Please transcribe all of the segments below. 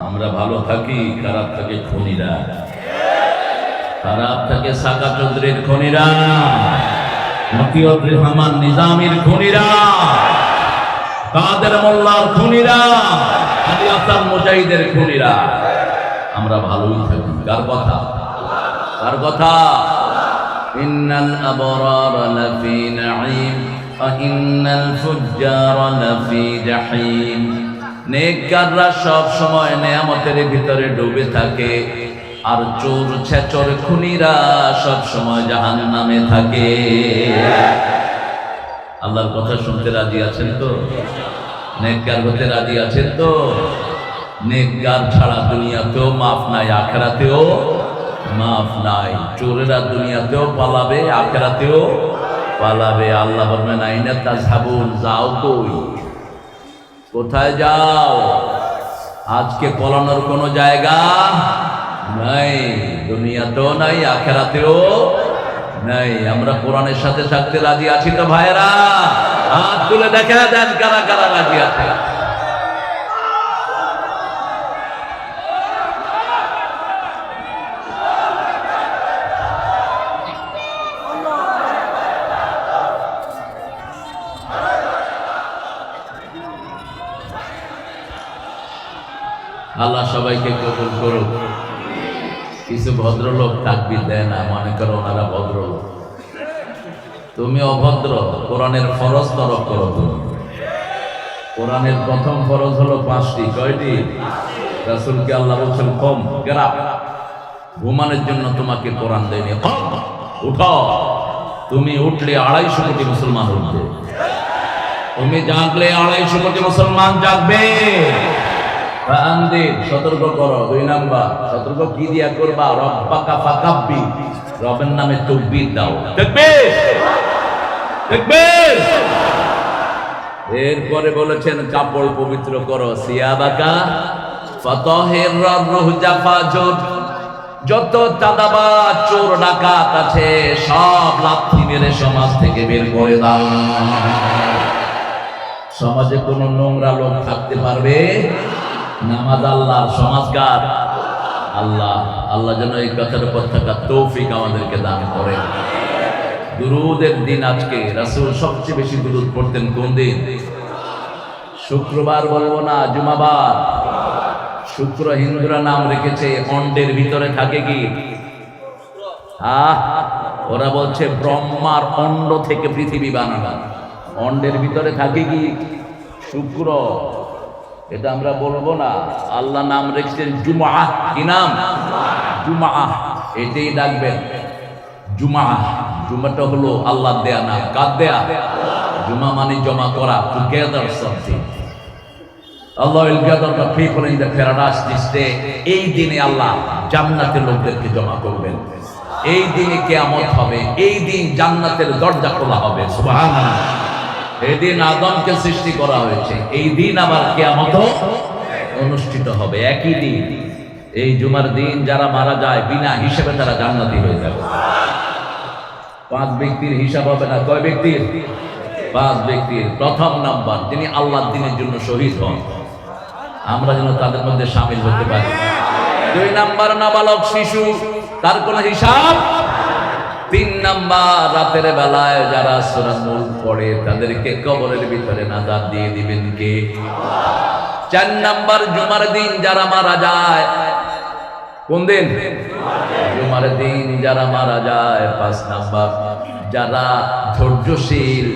আমরা ভালো থাকি, খারাপ থাকে খনিরা। খারাপ থাকে সাকা চৌধুরীর খনিরা রহমান নিজামের খনিরা। কাদের মোল্লার খুনিরা। মুজাহিদের খুনিরা। আমরা ভালোই থাকি। কার কথা? কার কথা? নেককাররা সব সময় নেয়ামতের ভিতরে ডুবে থাকে। আর চোর ছেচর খুনিরা সব সময় জাহান নামে থাকে। আল্লাহর কথা শুনতে রাজি আছেন তো? নেককার হতে রাজি আছেন তো? নেককার ছাড়া দুনিয়াতেও মাফ নাই, আখেরাতেও মাফ নাই। চোরেরা দুনিয়াতেও পালাবে, আখেরাতেও পালাবে। আল্লাহ বলবেন, আইনা তাজহাবুন, যাও কই? কোথায় যাও? আজকে পলানোর কোনো জায়গা নাই, দুনিয়াতেও নাই, আখেরাতেও নাই। আমরা কোরআনের সাথে থাকতে রাজি আছি তো ভাইরা হাত তুলে দেখা দেন কারা কারা রাজি আছে আল্লাহ সবাইকে কবুল করুক। কিছু ভদ্রলোক তাকবির দেয় না, মনে করো ওনারা ভদ্রলোক তুমি অভদ্র, কোরআনের ফরজ তরক করো তুমি। কোরআনের প্রথম ফরজ হলো পাঁচটি, কয়টি? রাসুলকে আল্লাহ বলছেন, কম, গেরা। ঘুমানোর জন্য তোমাকে কোরআন দেয়নি। কম, উঠো। তুমি উঠলে আড়াইশো কোটি মুসলমান উঠবে। তুমি জাগলে আড়াইশো কোটি মুসলমান জাগবে। ফাআনদির, সতর্ক করো দুই নাম্বার সতর্ক কি দিয়া করবা? রব্বাকা ফাকাব্বি। রবের নামে তকবীর দাও। দেখবে দেখবে এরপরে বলেছেন কাপড় পবিত্র করো সিয়াবাকা ফতহের রুহ জাফাজুর যত চাঁদাবা চোর ডাকাত আছে সব লাথি মেরে সমাজ থেকে বের করে দাও। সমাজে কোনো নোংরা লোক থাকতে পারবে? নামাজ আল্লাহ, সমাজগার। আল্লাহ আল্লাহ যেন এই কথার উপর থাকা তৌফিক আমাদেরকে দান করে। দুরুদের দিন আজকে, রাসুল সবচেয়ে বেশি দুরুদ পড়তেন কোন দিন? শুক্রবার বলব না, জুমাবার। শুক্র হিন্দুরা নাম রেখেছে অন্ডের ভিতরে থাকে কি? ওরা বলছে ব্রহ্মার অন্ড থেকে পৃথিবী বানানো। অন্ডের ভিতরে থাকে কি? শুক্র। এটা আমরা বলব না। আল্লাহ নাম রেখেছেন জুমা কি নাম? জুমা এটাই ডাকবেন। জুমা জুমাটা হলো আল্লাহ দেয়া নাম কার দেয়া? জুমা মানে জমা করা। Together something Allah the paradise this day এই দিনে আল্লাহ জান্নাতের লোকদেরকে জমা করবেন। এই দিনে কেয়ামত হবে। এই দিন জান্নাতের দরজা খোলা হবে। এই দিন আদমকে সৃষ্টি করা হয়েছে। এই দিন আবার কেয়ামত অনুষ্ঠিত হবে। একই দিন। এই জুমার দিন যারা মারা যায়, বিনা হিসেবে তারা জান্নাতি হয়ে যাবে। পাঁচ ব্যক্তির হিসাব হবে না। কয় ব্যক্তির? পাঁচ ব্যক্তির। প্রথম নাম্বার, যিনি আল্লাহর দিনের জন্য শহীদ হন। আমরা যেন তাদের মধ্যে সামিল হতে পারি। দুই নাম্বার নাবালক শিশু, তার কোনো হিসাব তিন নাম্বার রাতের বেলায় যারা সুরানুল পড়ে, তাদেরকে কবরের ভিতরে নাজার দিয়ে দিবেন কে? চার নাম্বার জুমার দিন যারা মারা যায়, কোন দিন? জুমার দিন যারা মারা যায়, পাঁচ নাম্বার যারা ধৈর্যশীল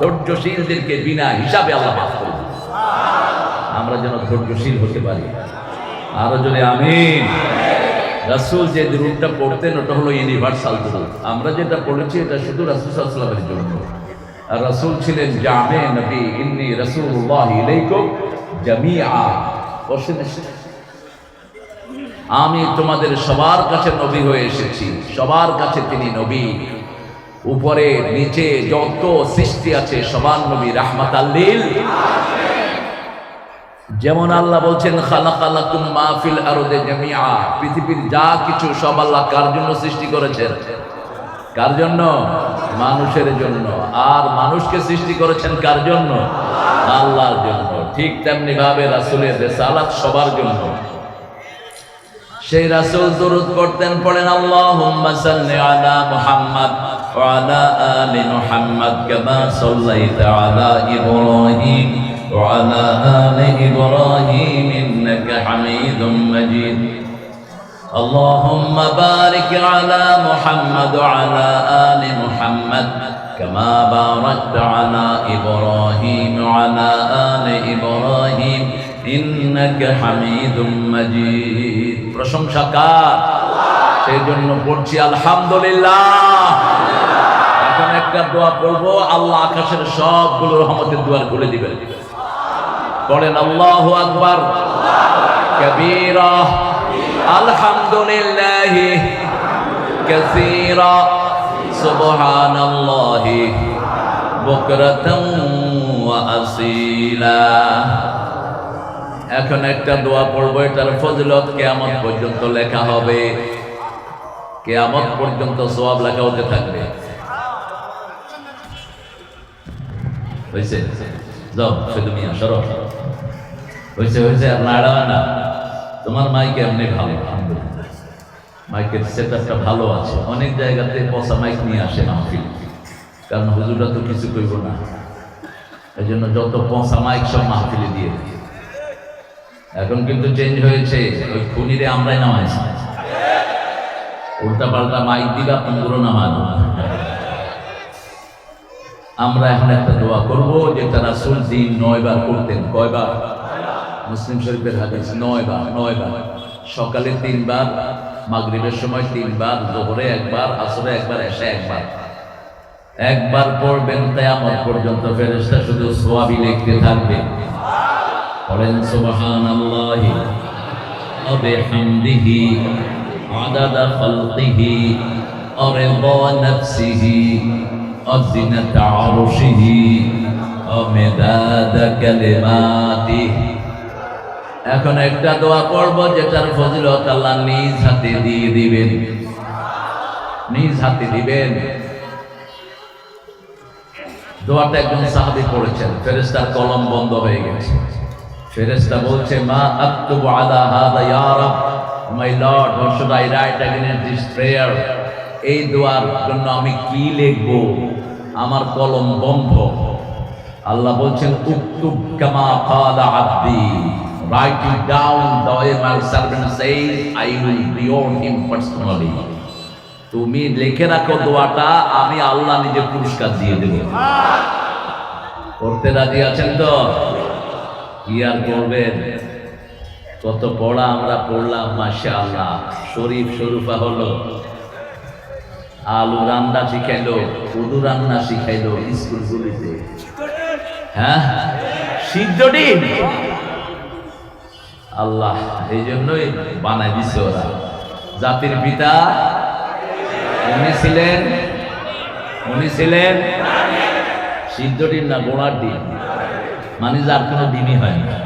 ধৈর্যশীলদেরকে বিনা হিসাবে আল্লাহ মাফ করে। আমরা যেন ধৈর্যশীল হতে পারি। আরও যদি আমিন। রাসূল যে পড়তেন, ওটা হলো ইউনিভার্সাল আমরা যেটা পড়েছি, এটা শুধু রাসূল আলাইহি জন্য। আর রাসূল ছিলেন জামে নবী, ইন্নী ইলাইকুম বসেন আমি তোমাদের সবার কাছে নবী হয়ে এসেছি। সবার কাছে তিনি নবী। উপরে, নিচে, যত সৃষ্টি আছে, সবার নবী রাহমাত আল্লিল যেমন আল্লাহ বলছেন খালা মাহফিল আরদে জামিআ। পৃথিবীর যা কিছু সব আল্লাহ কার জন্য সৃষ্টি করেছেন? কার জন্য? মানুষের জন্য। আর মানুষকে সৃষ্টি করেছেন কার জন্য? আল্লাহর জন্য। ঠিক তেমনি ভাবে রাসুলের রেসালাত সবার জন্য। সেই রাসূল দরুদ পড়তেন, পড়েন, আল্লাহুম্মা সাল্লি আলা মুহাম্মদ ওয়া আলা আলি কামা সাল্লাইতা আলা ইন্নাকা হামিদুম মাজিদ اللهم بارك على محمد وعلى آل محمد كما باركت على إبراهيم وعلى آل إبراهيم إنك حميد مجيد প্রশংসা কার সেই জন্য পড়ছি আলহামদুলিল্লাহ এখন একটা দোয়া পড়বো আল্লাহ আকাশের সবগুলো রহমতের দুয়ার খুলে দিবেন পড়েন আল্লাহু আকবার কবীরা, আলহামদুলিল্লাহ কাসীরা, সুবহানাল্লাহি বুকরাতাম ওয়া আসীলা। এখন একটা দোয়া পড়ব, এটার ফজিলত কেয়ামত পর্যন্ত লেখা হবে। কেয়ামত পর্যন্ত সওয়াব লেখা হতে থাকবে। হয়েছে যাও, শুধু মিয়া, সরো। হয়েছে হয়েছে আর নাড়া। না তোমার মাইকে এমনি ভালো মাইকের সেটআপটা ভালো আছে। অনেক জায়গাতে পচা মাইক নিয়ে আসে মাহফিল কারণ হুজুরা তো কিছু কইব না। এই জন্য যত পচা মাইক সব মাহফিলে দিয়ে এখন কিন্তু চেঞ্জ হয়েছে। ওই খুনিরে আমরাই নামাইছি উল্টা পাল্টা মাইক আপনি পুরো নামানো আমরা এখন একটা দোয়া করব যেটা রাসূল দিন নয়বার করতেন কয়বার? মুসলিম শরীফের হাদিস নয়বার নয়বার সকালে তিনবার, মাগরিবের সময় তিনবার, জোহরে একবার, আসরে একবার এসে একবার। একবার পড়বেন কিয়ামত পর্যন্ত ফেরেশতা শুধু সোয়াবি লিখতে থাকবে। পড়েন সুবহানাল্লাহি ওয়া বিহামদিহি, আদাদা খালকিহি, ওয়া রিদা নাফসিহি, ওয়া জিনাতা আরশিহি, ওয়া মিদাদা কালিমাতিহি। এখন একটা দোয়া পড়ব যেটার ফজিলত আল্লাহ নিজ হাতে দিয়ে দিবেন। নিজ হাতে দিবেন। দোয়াটা একজন সাহাবি পড়েছেন ফেরেস্তার কলম বন্ধ হয়ে গেছে। ফেরেস্তা বলছে, মা আক্তুবু আলা হাদা ইয়া রাব, my lord what I write against this prayer. এই দোয়ার জন্য আমি কি লিখব? আমার কলম বন্ধ। আল্লাহ বলছেন, উক্তুব কামা কালা আব্দি। Write it down the way my servant says I will reward him personally তুমি লিখে রাখো দোয়াটা, আমি আল্লাহ নিজে পুরস্কার দিয়ে দেব। করতে রাজি আছেন তো? কি আর করবেন কত পড়া আমরা পড়লাম মাসে আল্লাহ শরীফ শরুফা হলো। আলু রান্না শিখাইলো, উদু রান্না শিখাইলো স্কুলগুলিতে। হ্যাঁ? সিদ্ধ ডিম? আল্লাহ এই জন্যই বানাই দিছে ওরা। জাতির পিতা, উনি ছিলেন উনি ছিলেন সিদ্ধ ডিম না গোড়ার ডিম মানে যার কোনো ডিমই হয় না।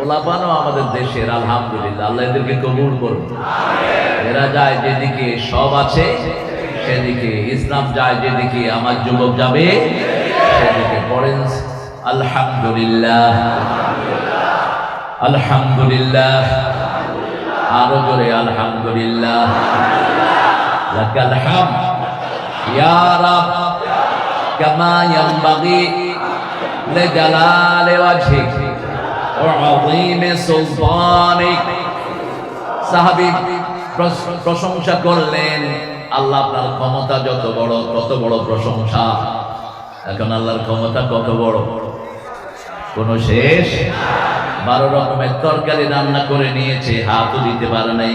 ওলাপানও আমাদের দেশের, আলহামদুলিল্লাহ। আল্লাহ এদেরকে কবুল করুন এরা যায় যেদিকে সব আছে, সেদিকে ইসলাম যায় যেদিকে আমার যুবক যাবে, সেদিকে পড়েন আলহামদুলিল্লাহ। আলহামদুলিল্লাহ। আরও জোরে আলহামদুলিল্লাহ। লাকাল হাম। ইয়া রাব। কামা ইয়ানবাগি লিজালালি ওয়াজহিক ওয়া আযীমি সুলতানিক সাহাবী প্রশংসা করলেন, আল্লাহ আপনার ক্ষমতা যত বড় কত বড় প্রশংসা। এখন আল্লাহর ক্ষমতা কত বড়? কোনো শেষ? বারো রকমের তরকারি রান্না করে নিয়েছে, হাতও দিতে পারে নাই।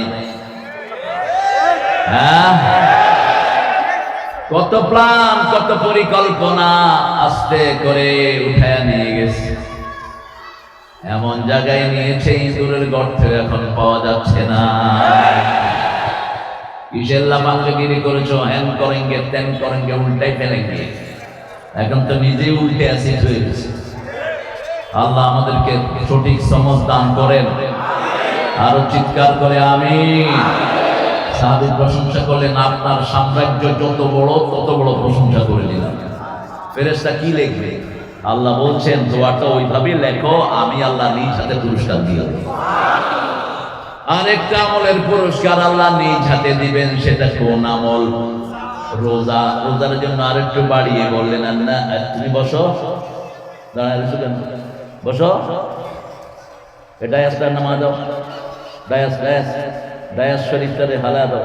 হ্যাঁ? কত প্ল্যান কত পরিকল্পনা আস্তে করে উঠায় নিয়ে গেছে। এমন জায়গায় নিয়েছে ইঁদুরের গর্ত এখন পাওয়া যাচ্ছে না। কিসের লাফাঙ্গিরি করেছ? হ্যান করেঙ্গে, ত্যান করেঙ্গে, উল্টাই ফেলেঙ্গে এখন তো নিজেই উল্টে আসি হয়ে গেছে। আল্লাহ আমাদেরকে সঠিক সমজ দান করেন। আরও চিৎকার করে আমি সাহাবীর প্রশংসা করলেন, আপনার সাম্রাজ্য যত বড়, তত বড় প্রশংসা করে দিলাম ফেরেশতা কি লিখবে? আল্লাহ বলছেন, দোয়াটা ওইভাবেই লেখো, আমি আল্লাহ নিজ হাতে পুরস্কার দিয়ে আরেকটা আমলের পুরস্কার আল্লাহ নিজ হাতে দিবেন, সেটা কোন আমল? রোজা। রোজার জন্য আরেকটু বাড়িয়ে বললেন আর তুমি বসো। দাঁড়ায়? বসো। একটা নামা দাও ডায়াস ডায়াস ডায়াস শরীফটারে হালা দাও।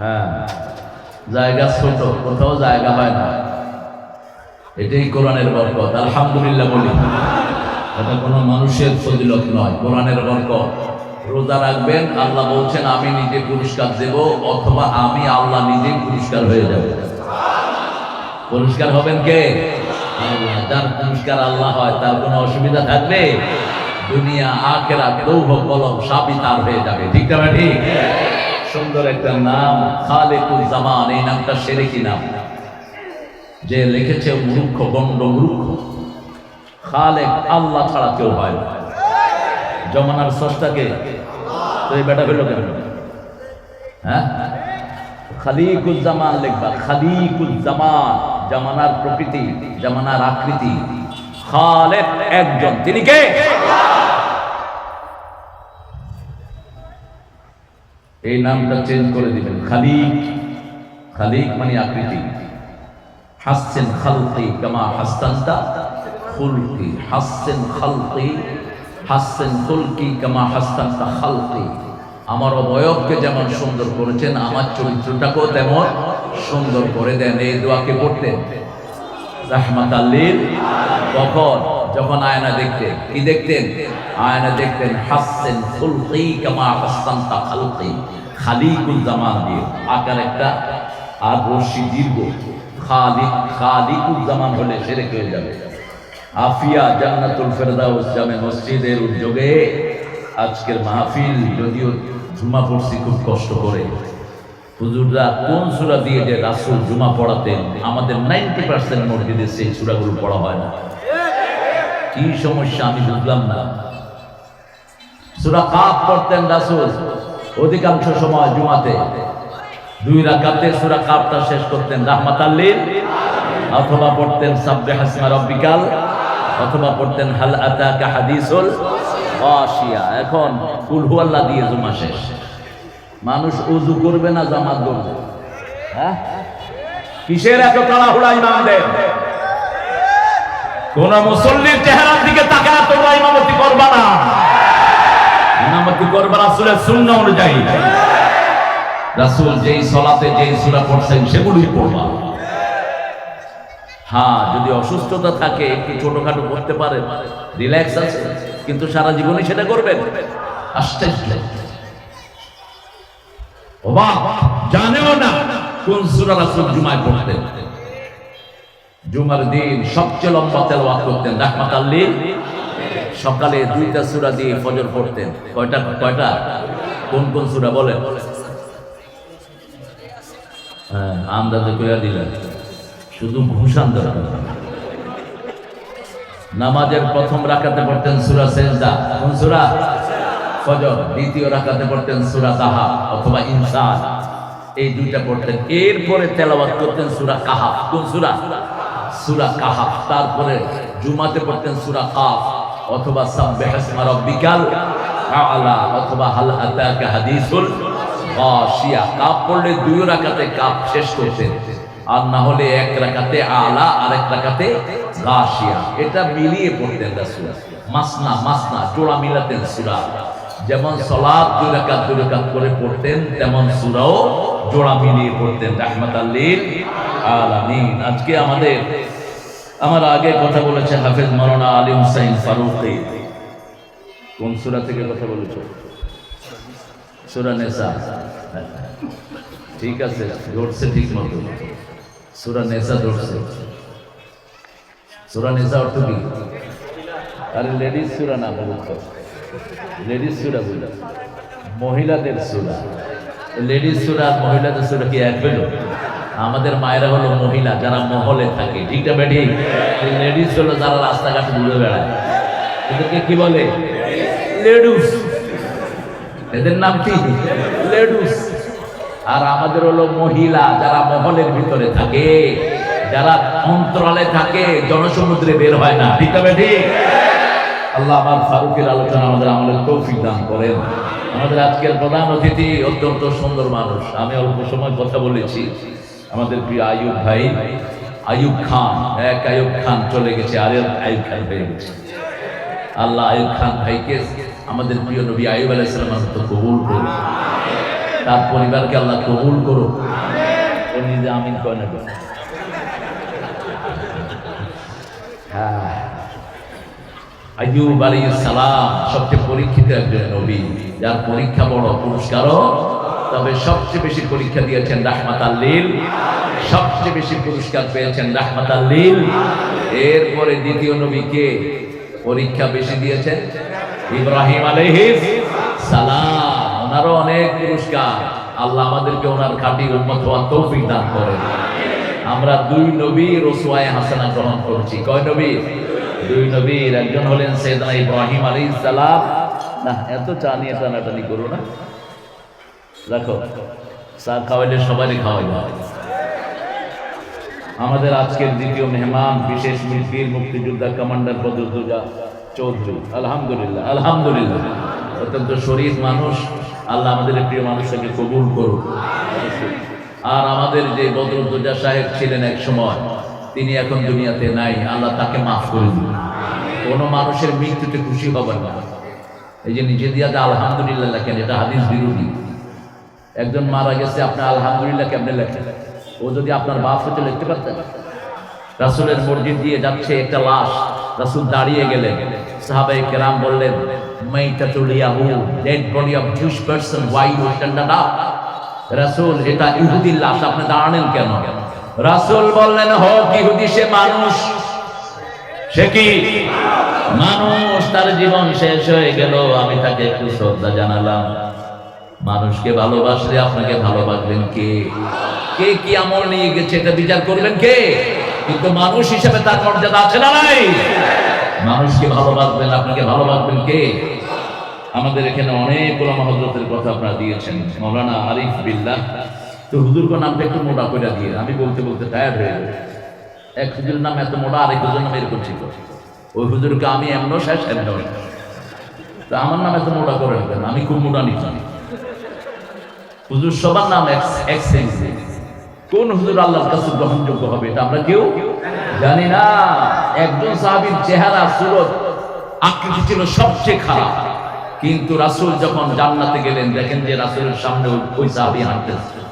হ্যাঁ জায়গা ছোট, কোথাও জায়গা হয় না। এটাই কোরআনের বরকত, আলহামদুলিল্লাহ বলি। এটা কোনো মানুষের ফজিলত নয়, কোরআনের বরকত। রোজা রাখবেন, আল্লাহ বলছেন, আমি নিজে পুরস্কার দেব, অথবা আমি আল্লাহ নিজে পুরস্কার হয়ে যাব। পুরস্কার হবেন কে? যার পুরস্কার আল্লাহ হয় তার কোনো অসুবিধা থাকবে দুনিয়া আখেরা লৌহ, কলম সবই তার হয়ে যাবে। ঠিক না ঠিক? সুন্দর একটা নাম, খালেকুল জামান, এই নামটা সেরে কি নাম। যে লিখেছে মূর্খ গণ্ড মূর্খ। খালেক আল্লাহ ছাড়া কেউ হয় না। জমানার স্রষ্টাকে তো এই বেটা হইল কেন? হ্যাঁ? খালিকুজ্জামান লিখবা খালিকুজ্জামান জামানার প্রকৃতি, জামানার আকৃতি। খালেক একজন। তিনি কে? এই নামটা চেঞ্জ করে দিবেন। খালিক। খালিক মানে আকৃতি। হাসছেন খালকি কামা হাস্তান্তা। খুলকি হাসছেন খালকি। হাসছেন খুলকি কামা হাস্তান্তা খালকি। আমার অবয়বকে যেমন সুন্দর করেছেন, আমার চরিত্রটাকেও তেমন সুন্দর করে দেন। এই দোয়াকে পড়তেন? রাহমাত আল্লিল কখন? যখন আয়না দেখতেন। কি দেখতেন? আয়না দেখতেন, হাসছেন খুলকি কামা হাস্তান্তা খালকি। খালিকুল জামান দিয়ে। আকার একটা আর রশি দীর্ঘ। খালিক খালিকুল জামান হলে সেরে হয়ে যাবে। আফিয়া জান্নাতুল ফেরদাউস জামে মসজিদের উদ্যোগে আজকের মাহফিল যদিও জুমা পড়ছি খুব কষ্ট করে। হুজুররা কোন সূরা দিয়ে যে রাসূল জুমা পড়াতেন, আমাদের নাইনটি পার্সেন্ট মসজিদে সেই সূরাগুলো পড়া হয় না। কি সমস্যা আমি বুঝলাম না। সূরা কাপ পড়তেন রাসূল অধিকাংশ সময় জুমাতে দুই রাকাতে সূরা কাপটা শেষ করতেন রাহমাতাল্লিল। অথবা পড়তেন সাব্বিহ ইসমা রাব্বিকাল। অথবা পড়তেন হাল আতাকা হাদিসুল গাশিয়া এখন কুল হুয়াল্লাহ দিয়ে জুমা শেষ। মানুষ উজু করবে না, জামাত করবে হ্যাঁ? কিসের এত তাড়াহুড়া কোন মুসল্লির চেহারার দিকে তোমরা ইমামতি করবা না। ইমামতি অনুযায়ী। যেই সলাতে যেই পড়ছেন পড়বা। হ্যাঁ যদি অসুস্থতা থাকে, একটু ছোটখাটো করতে পারে রিল্যাক্স আছে? কিন্তু সারা জীবনই সেটা করবেন। আশ্চর্য। অবাক। জানেও না কোন সূরা রাসূল জুমায় পড়তেন। জুমার দিন সবচেয়ে লম্বা তেলাওয়াত করতেন রাহমাতাল সকালে দুইটা সূরা দিয়ে ফজর পড়তেন। কয়টা কয়টা? কোন কোন সূরা বলেন? হ্যাঁ আন্দাজে কইয়া দিলেন। শুধু ঘুষান দরকার। নামাজের প্রথম রাকাতে পড়তেন সূরা সেজদা। কোন সূরা? ফজর। দ্বিতীয় রাকাতে পড়তেন সূরা তাহা অথবা ইনসান। এই দুইটা পড়তেন এরপরে তেলাওয়াত করতেন সূরা কাহাফ। কোন সূরা? সূরা কাহাফ। তারপরে জুমাতে পড়তেন সূরা কাফ অথবা সাব্বিহ ইসমা রাব্বিকাল আলা অথবা হাল আতাকা হাদিসুল গাশিয়া। কাপ পড়লে দুই রাকাতে কাপ শেষ করতেন। আর না হলে এক রাকাতে আলা আর এক রাকাতে গাশিয়া। এটা মিলিয়ে পড়তেন রাসূল। মাসনা মাসনা, জোড়া মিলাতেন সূরা। যেমন সলাদ দুই রাকাত দুই রাকাত করে পড়তেন, তেমন সুরাও জোড়া মিলিয়ে পড়তেন। রাহমাতাল লিল আলামিন। আজকে আমাদের, আমার আগে কথা বলেছে হাফেজ মাওলানা আলী হুসাইন ফারুকী। কোন সুরা থেকে কথা বলেছ? সুরা নেসা। ঠিক আছে, ধরছে ঠিক মতো। সূরা নেসা ধরছে। সূরা নেসা অর্থ কি? আরে লেডিস সুরা না বলতো লেডিস সুরা বলে মহিলাদের সুরা। লেডিস সুরা আর মহিলাদের সুরা কি এক পেল আমাদের মায়েরা হলো মহিলা, যারা মহলে থাকে। ঠিক না বেটি লেডিস হলো যারা রাস্তাঘাটে ঘুরে বেড়ায়। এদেরকে কি বলে? লেডুস। এদের নাম কি? লেডুস। আর আমাদের হলো মহিলা যারা মহলের ভিতরে থাকে, যারা অন্তরালে থাকে, জনসমুদ্রে বের হয় না। ঠিক আছে ঠিক? আল্লাহ আমার ফারুকের আলোচনা আমাদের আমলের তৌফিক দান করেন। আমাদের আজকের প্রধান অতিথি অত্যন্ত সুন্দর মানুষ। আমি অল্প সময় কথা বলেছি। আমাদের প্রিয় আয়ুব ভাই আয়ুব খান, এক আয়ুব খান চলে গেছে, আর আয়ুব খান হয়ে গেছে। আল্লাহ আয়ুব খান ভাইকে আমাদের প্রিয় নবী আয়ুব আলাইসালাম তো কবুল করুন। তার পরিবারকে আল্লাহ কবুল করুন ও নিজে আমিন কয় না কেন? হ্যাঁ। আইয়ুব আলাইহিস সালাম সবচেয়ে পরীক্ষিত একজন নবী। যার পরীক্ষা বড় তবে সবচেয়ে বেশি পরীক্ষা দিয়েছেন রাহমাত আল্লিল সবচেয়ে বেশি পুরস্কার পেয়েছেন রাহমাত আল্লিল এরপরে দ্বিতীয় নবীকে পরীক্ষা বেশি দিয়েছেন? ইব্রাহিম আলাইহিস সালাম। ওনারও অনেক পুরস্কার। আল্লাহ আমাদেরকে ওনার খাঁটি তৌফিক দান করেন। আমরা দুই নবী রসুয়ায় হাসানা গ্রহণ করছি। কয় নবী? দুই নবীর। একজন হলেন সৈয়দনা ইব্রাহিম আলাইহিস সালাম। না, এত চা নিয়ে টানাটানি করো না। দেখো, চা খাওয়াইলে সবারই খাওয়াই আমাদের আজকের দ্বিতীয় মেহমান, বিশেষ বীর মুক্তিযোদ্ধা কমান্ডার বদরুদ্দোজা চৌধুরী। আলহামদুলিল্লাহ আলহামদুলিল্লাহ। অত্যন্ত শরীফ মানুষ। আল্লাহ আমাদের প্রিয় মানুষটাকে কবুল করুন আর আমাদের যে বদরুদ্দোজা সাহেব ছিলেন এক সময়, তিনি এখন দুনিয়াতে নাই। আল্লাহ তাকে মাফ করে দিন। কোনো মানুষের মৃত্যুতে খুশি হবেন না। এই যে নিজে দিয়াতে আলহামদুলিল্লাহ লেখেন, এটা হাদিস বিরোধী। একজন মারা গেছে, আপনি আলহামদুলিল্লাহ কেমনে লেখেন? ও যদি আপনার বাপ হতে লিখতে পারতেন? রাসুলের মসজিদ দিয়ে যাচ্ছে একটা লাশ, রাসুল দাঁড়িয়ে গেলেন। সাহাবাই কেরাম বললেন রাসূল বললেন, হোক মানুষ। সে কি? মানুষ, তার জীবন শেষ হয়ে গেল, আমি তাকে একটু শ্রদ্ধা জানালাম। মানুষকে ভালোবাসলে আপনাকে ভালোবাসবেন কে? কে কি আমল নিয়ে গেছে, এটা বিচার করবেন কে? কিন্তু মানুষ হিসেবে তার মর্যাদা আছে না নাই? মানুষকে ভালোবাসবেন, আপনাকে ভালোবাসবেন কে? আমাদের এখানে অনেক ওলামা হজরতের কথা আপনারা দিয়েছেন। মৌলানা আরিফ বিল্লাহ। তো হুজুরকে নামটা একটু মোটা করে দিয়ে, আমি বলতে বলতে টায়ার্ড হয়ে গেল এক হুজুরের নাম এত মোটা, আরেক হুজুর নাম এরকম ছিল। ওই হুজুরকে আমি এমনও শেষ এমনও শেষ। তা আমার নাম এত মোটা করে রাখবেন আমি খুব মোটা নিচ্ছি হুজুর সবার নাম এক কোন হুজুর আল্লাহর কাছে গ্রহণযোগ্য হবে এটা আমরা কেউ জানি না, একজন সাহাবীর চেহারা, সুরত, আকৃতি ছিল সবচেয়ে খারাপ। কিন্তু রাসুল যখন জান্নাতে গেলেন, দেখেন যে রাসূলের সামনে ওই- সাহাবী হাঁটতেছে।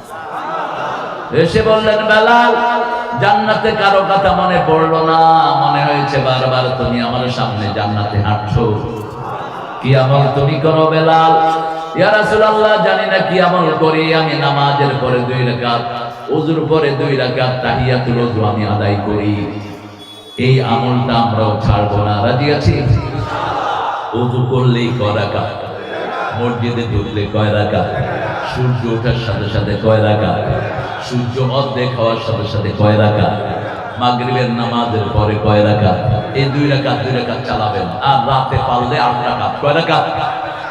এসে বললেন, বেলাল, জান্নাতে কারও কথা মনে পড়ল না, মনে হয়েছে বারবার তুমি আমার সামনে জান্নাতে হাঁটছো। কি আমল তুমি করো বেলাল? সূর্য ওঠার সাথে সাথে কয় রাকাত? সূর্য অর্ধেক হওয়ার সাথে সাথে কয় রাকাত? মাগরিবের নামাজের পরে কয় রাকাত? এই দুই রাকাত দুই রাকাত চালাবেন। আর রাতে পারলে আট রাকাত। কয় রাকাত?